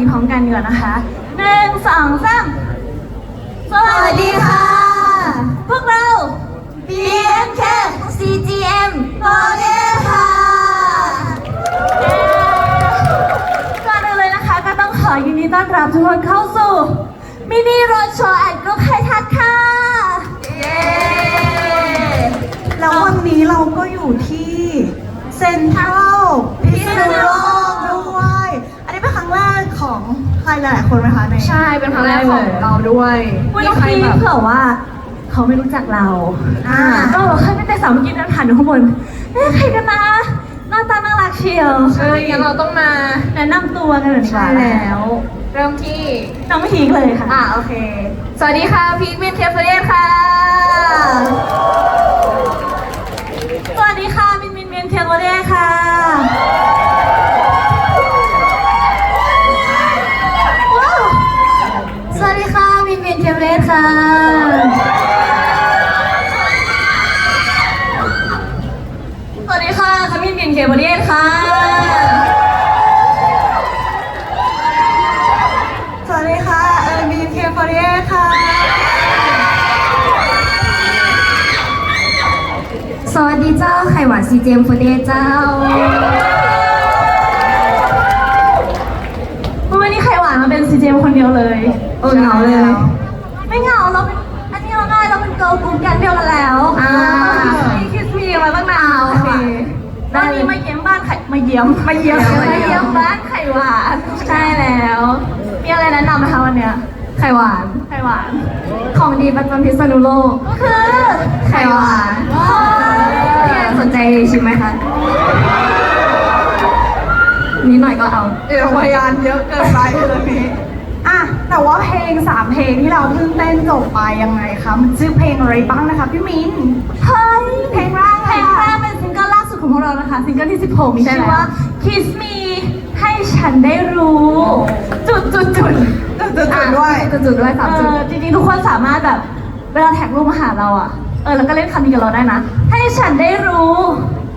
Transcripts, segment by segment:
เดี๋ยวพวกเรามาสวัสดีพร้อมกันดีกว่านะคะหนึ่งสองสามสวัสดีค่ะ พวกเรา BNK CGM โมเดลค่ะก่อนอื่นเลยนะคะก็ต้องขอยินดีต้อนรับทุกคนเข้าสู่ มินิโรดโชว์แอนด์กรุ๊ปไฮทัศน์ค่ะเย้แล้ววันนี้เราก็อยู่ที่เซ็นทรัลพิษณุโลก รหลายๆคนไหมคะในใช่เป็นครั้งแรกของเราด้วยวันมีนี้ใครแบบเผื่อว่า เขาไม่รู้จักเราอ่าก็บอกให้ไม่แต่สาวเมื่อกี้เดินผ่านอยู่ข้างบนเอ๊ะใครกันนะหน้าตาน่ารักเชียวเอองั้นเราต้องมาแนะนำตัวกันหน่อยดีกว่าเริ่มที่น้องพีคเลยค่ะ อ่าโอเค สวัสดีค่ะพีควินเทฟเฟเรนค่ะ สวัสดีค่ะมินมินเมียนเทียโมเด้ค่ะว้าวสวัสดีค่ะมินมิน เทียโมเด้ค่ะ สวัสดีค่ะคามินมินเทียโมเด้ค่ะ สวัสดีค่ะ เออบีเคฟอรีค่ะ สวัสดีเจ้า ไข่หวานซีเจมฟูเดเจ้า วันนี้ไข่หวานมาเป็นซีเจมคนเดียวเลย เออเหงาเลย ไม่เหงาเราเป็นอันนี้เราได้เราเป็นเกิร์ลกลุ่มแก๊งเดียวกันแล้ว อ่า มีคิสมีมาตั้งนาน โอเค วันนี้มาเยี่ยมบ้านไข่มา เยี่ยมมาเยี่ยมมามาเยี่เยี่ยยมมบ้านไข่หวานใช่แล้วมีอะไรแนะนำไหมคะวันเนี้ยไข่หวานไข่หวาน ของดีประจำพิษณุโลกก็คือไข่หวานพี่แอนสนใจชิมไหมคะนิดหน่อยก็เอาเอวพยานเยอะเกินไปเลยนี้อะแต่ว่าเพลงสามเพลงที่เราเพิ่งเต้นจบไปยังไงคะมันชื่อเพลงอะไรบ้างนะคะพี่มิ้นเฮ้ยเพลงแรกเพลงแรก เรานะคะซิงเกิลที่ 16 มีใช่ชื่อแล้วว่า Kiss Me ให้ฉันได้รู้ จุดจุดจุดจุดๆด้วยจุดๆด้วยสามเอจุดอจริงๆ ทุกคนสามารถแบบเวลาแท็กรูปมาหาเราอะเออแล้วก็เล่นคำนี้กับเราได้นะ ให้ฉันได้รู้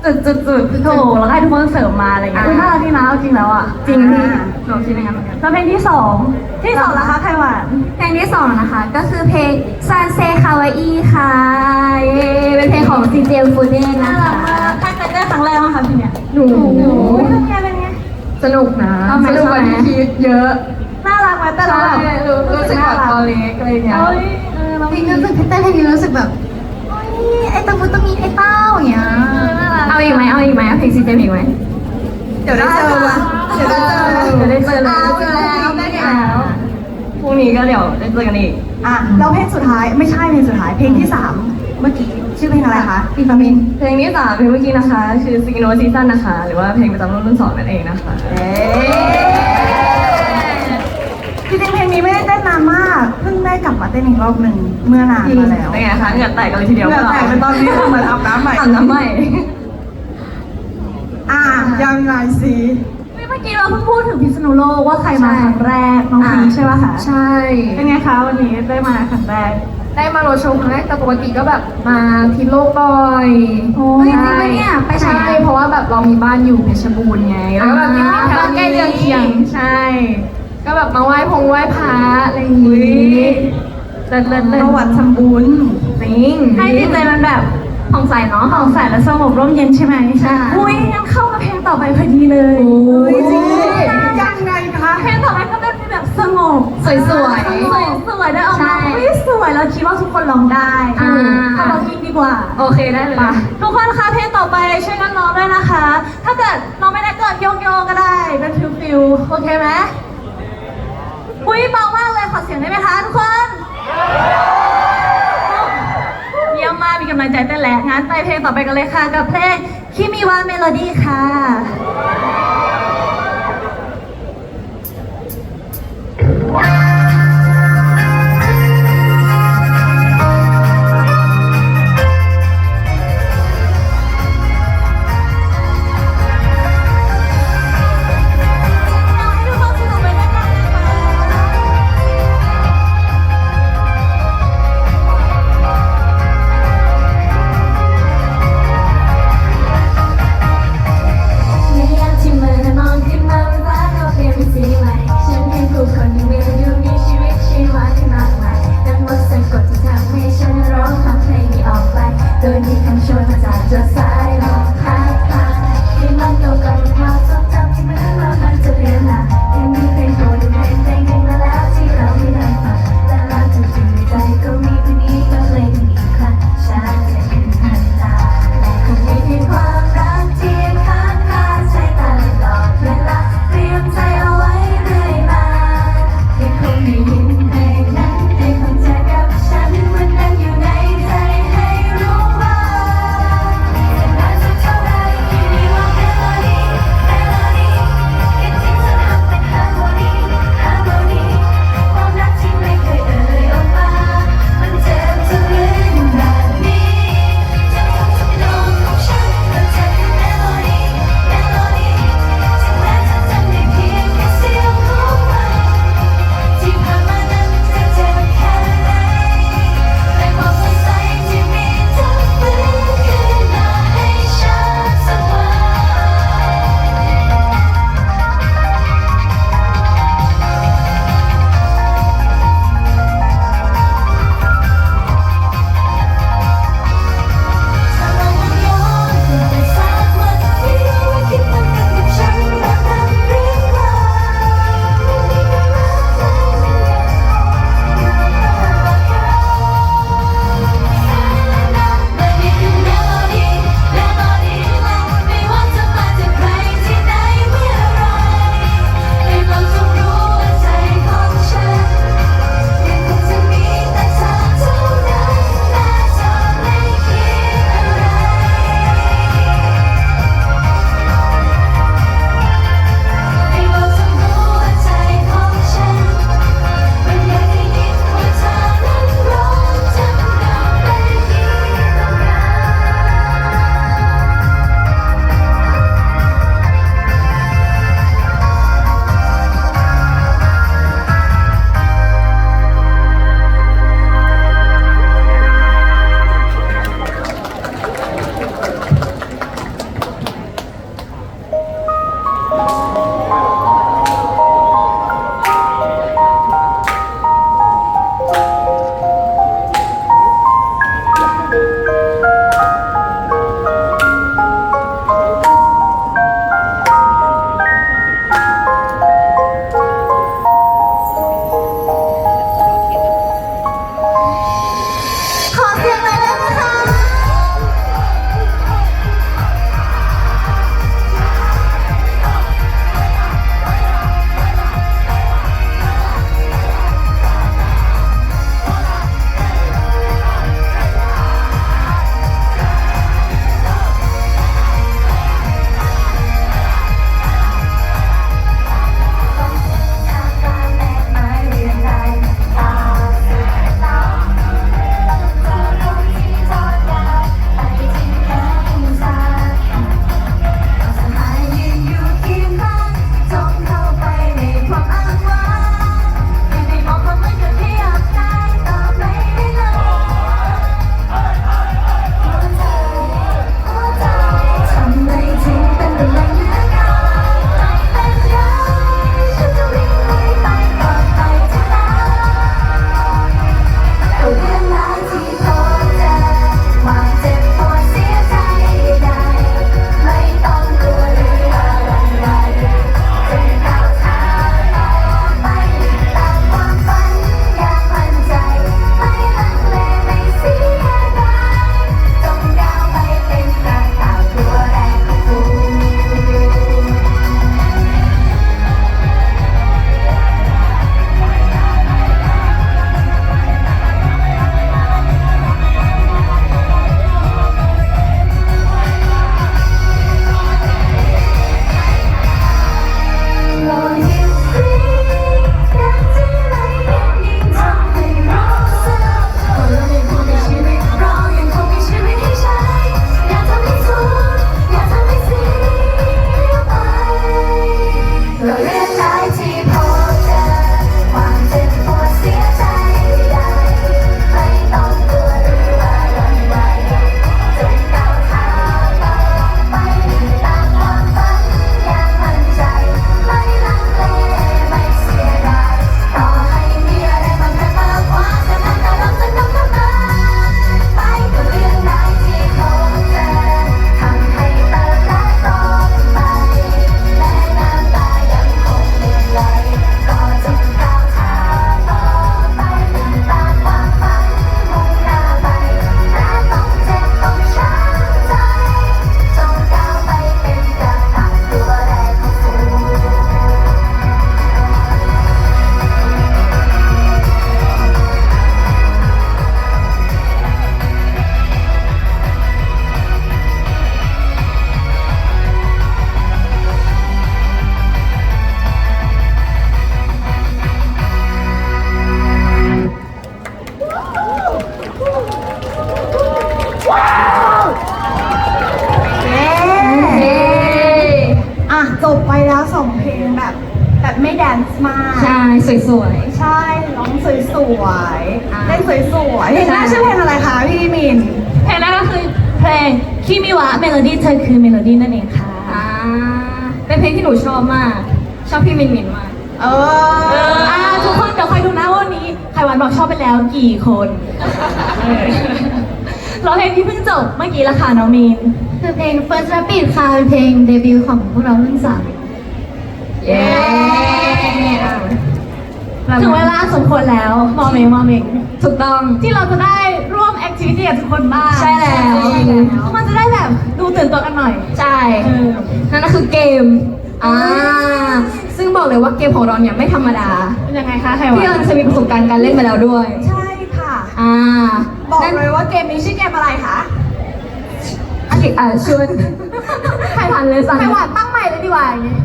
จุดจุดจุดถูกแล้วก็ให้ทุกคนเสริมมาอะไรอย่างเงี้ยอ่าอุ๊ยน่ารักดีนะเอาจริงแล้วอะจริงพี่หนูคิดอย่างนั้นเหมือนกันแล้วเพลงที่สองที่สองนะคะใครหวานเพลงที่สองนะคะ ก็คือเพลงซันเซคาวาอีค่ะเย้เป็นเพลงของซีเจมฟูเน่น่านะรักคะมากใครเคยได้ครั้งแรกบ้างคะพี่เนี่ยหนูโอ้ยเป็นไงเป็นไง สนุกนะเอาไหมสนุกกว่าที่คิดเยอะ น่ารักไหมแต่เราใช่แบบรู้รู้สึกแบบตอนเล็กอะไรอย่างเงี้ยเอ้ยเออเราพี่รู้สึกพี่เต้นเพลงนี้รู้สึกแบบโอ้ยไอ้ตะมุตะมีไอ้เต้าอย่างเงี้ยเอาอีกไหมเอาอีกไหมเอาเพลงซีเจมอีกไหมเดี๋ยวได้เจอวันเดี๋ยวได้เจอเดี๋ยวได้เจอเลยเจอแล้วได้แล้วพรุ่งนี้ก็เดี๋ยวได้เจอกันอีกอะแล้วเพลงสุดท้ายไม่ใช่เพลงสุดท้ายเพลงที่สามเมื่อกี้ ชื่อเพลงอะไรคะพี่ปามินเพลงที่สามเพลงเมื่อกี้นะคะ คือซิงโนซีซั่นนะคะ หรือว่าเพลงประจำรุ่นรุ่นสองนั่นเองนะคะจริงๆเพลงนี้ไม่ได้เต้นนานมากเพิ่งได้กลับมาเต้นอีกรอบหนึ่งเมื่อนานมาแล้วเป็นไงคะเหงื่อแตกกันเลยทีเดียวเหงื่อแตกเป็นตอนนี้เหมือนอาบน้ำใหม่อาบน้ำใหม่อะยังไงสิเมื่อกี้เราเพิ่งพูดถึงพิษณุโลกว่าใครมาครั้งแรกน้องพีใช่ป่ะคะใช่เป็นไงคะวันนี้ได้มาครั้งแรก ได้มาโรดโชว์ครั้งแรกแต่ปกติก็แบบมาพิษโลกบ่อยโอ้จริงปะเนี่ยไปใช่เพราะว่าแบบเรามีบ้านอยู่เพชรบูรณ์ไงแล้วก็แบบยังมีแถวบ้านใกล้เรือนเคียงใช่ ก็แบบมาไหว้พงไหว้พระอะไรอย่างงี้เลิศเลิศเลิศประวัติสมบูรณ์จริง ให้จิตใจมันแบบ ผ่องใสเนาะผ่องใสและสงบร่มเย็นใช่ไหมใช่อุ้ยงั้นเข้ามาเพลงต่อไปพอดีเลยโอ้ยจริงยังไงคะเพลงต่อไปก็เป็นแบบสงบสวยๆสวยสวยได้ออกใช่มาอุ้ยสวยแล้วคิดว่าทุกคนร้องได้อ่าถ้าเรายิ่งดีกว่า โอเคได้เลยทุกคนคะเพลงต่อไปช่วยกันร้องด้วยนะคะ ถ้าเกิดร้องไม่ได้เกิดโยกโยกๆก็ได้เป็นฟิวฟิวๆโอเคไหมอุ้ยเบามากเลยขอเสียงได้ไหมคะทุกคนเยี่ยมมา กมีกำลังใจเต้นแล้วงั้นไปเพลงต่อไปกันเลยค่ะกับเพลงคิมิวาเมโลดี้ค่ะอย วันบอกชอบไปแล้วกี่คนเออเราเพลงที่เพิ่งจบเมื่อกี้ละค่ะน้องมีนคือเพลง First Rapid ค่ะเป็นเพลงเดบิวต์ของพวกเรารุ่นสามเย้อะถึงเวลาสมควรแล้วมอเมงมอเมงถูกต้องที่เราจะได้ร่วมแอคทิวิตี้กับทุกคนบ้างใช่แล้วใช่แล้วมันจะได้แบบดูตื่นตัวกันหน่อย ใช่เออนั่นก็คือเกม อ่าซึ่งบอกเลยว่าเกมของเราเนี่ยไม่ธรรมดาเป็นยังไงคะไขวัพี่เอิญจะมีประสบการณ์การเล่นมาแล้วด้วย ใช่ค่ะ อ่าบอกนั่นเลยว่าเกมนี้ชื่อเกมอะไรคะอะอะชวนใครทันเลยสั่นไขหวานตั้งใหม่เลยดีกว่าอย่างงี้